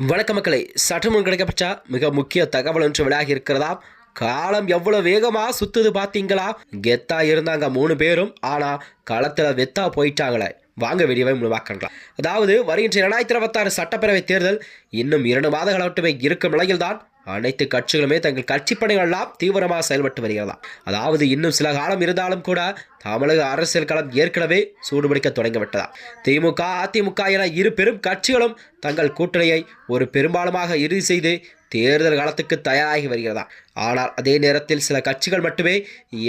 வணக்க மக்களை சற்று கிடைக்கப்பட்ட மிக முக்கிய தகவல் ஒன்று விளையாகி இருக்கிறதா? காலம் எவ்வளவு வேகமா சுத்துது பாத்தீங்களா கெத்தா இருந்தாங்க மூணு பேரும் ஆனா களத்துல வெத்தா போயிட்டாங்களே. வாங்க வீடியோவை முடிவாக்கலாம் அதாவது வருகின்ற இரண்டாயிரத்தி இருபத்தாறு சட்டப்பேரவை தேர்தல் இன்னும் இரண்டு மாதங்கள் மட்டுமே இருக்கும் நிலையில்தான் அனைத்து கட்சிகளுமே தங்கள் கட்சி பணிகளெல்லாம் தீவிரமாக செயல்பட்டு வருகிறதா? அதாவது இன்னும் சில காலம் இருந்தாலும் கூட தமிழக அரசியல் களம் ஏற்கனவே சூடுபிடிக்க தொடங்கிவிட்டதா? திமுக அதிமுக என இரு பெரும் கட்சிகளும் தங்கள் கூட்டணியை ஒரு பெரும்பாலுமாக இறுதி செய்து தேர்தல் காலத்துக்கு தயாராகி வருகிறதா? ஆனால் அதே நேரத்தில் சில கட்சிகள் மட்டுமே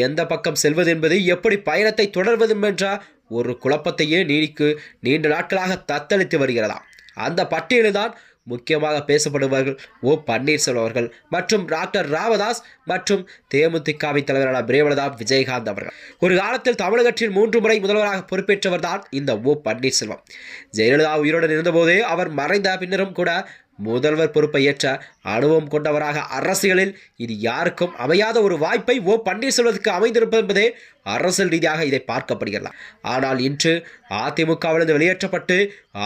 எந்த பக்கம் செல்வது என்பது எப்படி பயணத்தை தொடர்வது என்ற ஒரு குழப்பத்தையே நீடிக்கு நீண்ட நாட்களாக தத்தளித்து வருகிறதா? அந்த பட்டியலில்தான் முக்கியமாக பேசப்படுபவர்கள் ஓ பன்னீர்செல்வம் அவர்கள் மற்றும் டாக்டர் ராமதாஸ் மற்றும் தேமுதிகவின் தலைவரான பிரேமலதா விஜயகாந்த் அவர்கள். ஒரு காலத்தில் தமிழகத்தின் மூன்று முறை முதல்வராக பொறுப்பேற்றவர் தான் இந்த ஓ பன்னீர்செல்வம். ஜெயலலிதா உயிருடன் இருந்தபோதே அவர் மறைந்த பின்னரும் கூட முதல்வர் பொறுப்பை ஏற்ற அனுபவம் கொண்டவராக அரசியலில் இது யாருக்கும் அமையாத ஒரு வாய்ப்பை ஓ பன்னீர்செல்வத்துக்கு அமைந்திருப்பது என்பதே அரசியல் ரீதியாக இதை பார்க்கப்படுகிறது. ஆனால் இன்று அதிமுகவிலிருந்து வெளியேற்றப்பட்டு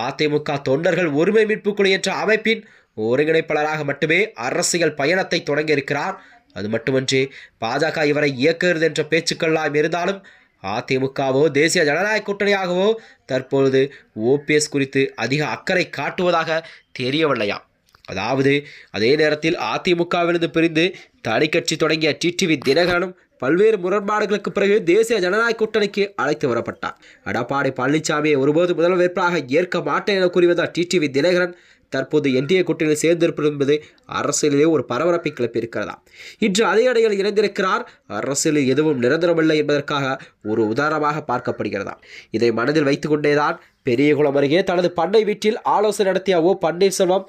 அதிமுக தொண்டர்கள் உரிமை மீட்பு குழு என்ற அமைப்பின் ஒருங்கிணைப்பாளராக மட்டுமே அரசியல் பயணத்தை தொடங்கியிருக்கிறார் அது மட்டுமன்றி பாஜக இவரை இயக்குகிறது என்ற பேச்சுக்கள்லாம் இருந்தாலும் அதிமுகவோ தேசிய ஜனநாயக கூட்டணியாகவோ தற்பொழுது ஓபிஎஸ் குறித்து அதிக அக்கறை காட்டுவதாக தெரியவில்லையாம். அதாவது அதே நேரத்தில் அதிமுகவிலிருந்து பிரிந்து தனி கட்சி தொடங்கிய டிடிவி தினகரனும் பல்வேறு முரண்பாடுகளுக்கு பிறகு தேசிய ஜனநாயக கூட்டணிக்கு அழைத்து வரப்பட்டார். எடப்பாடி பழனிசாமியை ஒருபோது முதல்வர் வேட்பாளராக ஏற்க மாட்டேன் என கூறிவந்த டிடிவி தினகரன் தற்போது என்டிஏ கூட்டணியில் சேர்ந்திருப்பது என்பது அரசியலிலே ஒரு பரபரப்பை கிளப்பியிருக்கிறதா? இன்று அதே அடையில் இணைந்திருக்கிறார். அரசியலில் எதுவும் நிரந்தரமில்லை என்பதற்காக ஒரு உதாரணமாக பார்க்கப்படுகிறதா? இதை மனதில் வைத்துக்கொண்டேதான் பெரியகுளம் அருகே தனது பண்ணை வீட்டில் ஆலோசனை நடத்திய ஓ பன்னீர்செல்வம்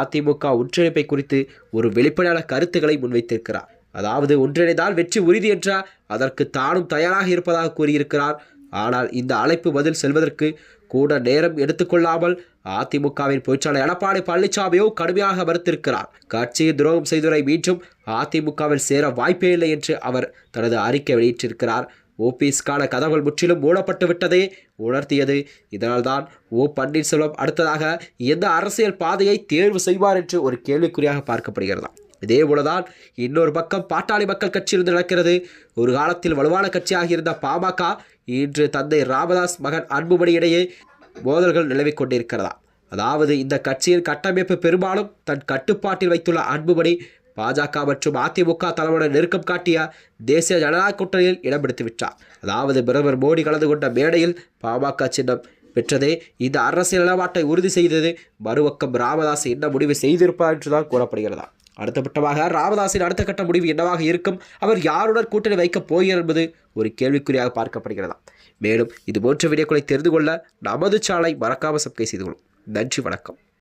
அதிமுக ஒன்றிணைப்பை குறித்து ஒரு வெளிப்படையான கருத்துக்களை முன்வைத்திருக்கிறார். அதாவது ஒன்றிணைந்தால் வெற்றி உறுதி என்றால் அதற்கு தானும் தயாராக இருப்பதாக கூறியிருக்கிறார். ஆனால் இந்த அழைப்பு பதில் செல்வதற்கு கூட நேரம் எடுத்துக்கொள்ளாமல் அதிமுகவின் பொய்ச்சாளர் எடப்பாடி பழனிசாமியோ கடுமையாக மறுத்திருக்கிறார். கட்சியை துரோகம் செய்தவரை மீண்டும் அதிமுகவில் சேர வாய்ப்பே இல்லை என்று அவர் தனது அறிக்கை வெளியிட்டிருக்கிறார். ஓபிஎஸ்க்கான கதவுகள் முற்றிலும் மூடப்பட்டு விட்டதே உணர்த்தியது. இதனால்தான் ஓ பன்னீர்செல்வம் அடுத்ததாக எந்த அரசியல் பாதையை தேர்வு செய்வார் என்று ஒரு கேள்விக்குறியாக பார்க்கப்படுகிறதா இதே போலதான் இன்னொரு பக்கம் பாட்டாளி மக்கள் கட்சியிலிருந்து நடக்கிறது. ஒரு காலத்தில் வலுவான கட்சியாக இருந்த பாமக இன்று தந்தை ராமதாஸ் மகன் அன்புமணி இடையே மோதல்கள் நிலவிக் கொண்டிருக்கிறதா அதாவது இந்த கட்சியின் கட்டமைப்பு பெரும்பாலும் தன் கட்டுப்பாட்டில் வைத்துள்ள அன்புமணி பாஜக மற்றும் அதிமுக தலைவருடன் நெருக்கம் காட்டிய தேசிய ஜனநாயக கூட்டணியில் இடம் விட்டார் அதாவது பிரதமர் மோடி கலந்து கொண்ட மேடையில் பாமக சின்னம் பெற்றதே. இந்த அரசியல் நிலப்பாட்டை உறுதி செய்தது மறுபக்கம் ராமதாஸ் என்ன முடிவு செய்திருப்பார் என்றுதான் கூறப்படுகிறதா? அடுத்தபட்டமாக ராமதாஸின் அடுத்த கட்ட முடிவு என்னவாக இருக்கும்? அவர் யாருடன் கூட்டணி வைக்கப் போகிறார் என்பது ஒரு கேள்விக்குறியாக பார்க்கப்படுகிறதா? மேலும் இது போன்ற வீடியோக்களை தெரிந்து கொள்ள நமது சாலை மறக்காமல் சப்கை செய்து கொள்ளும். நன்றி வணக்கம்.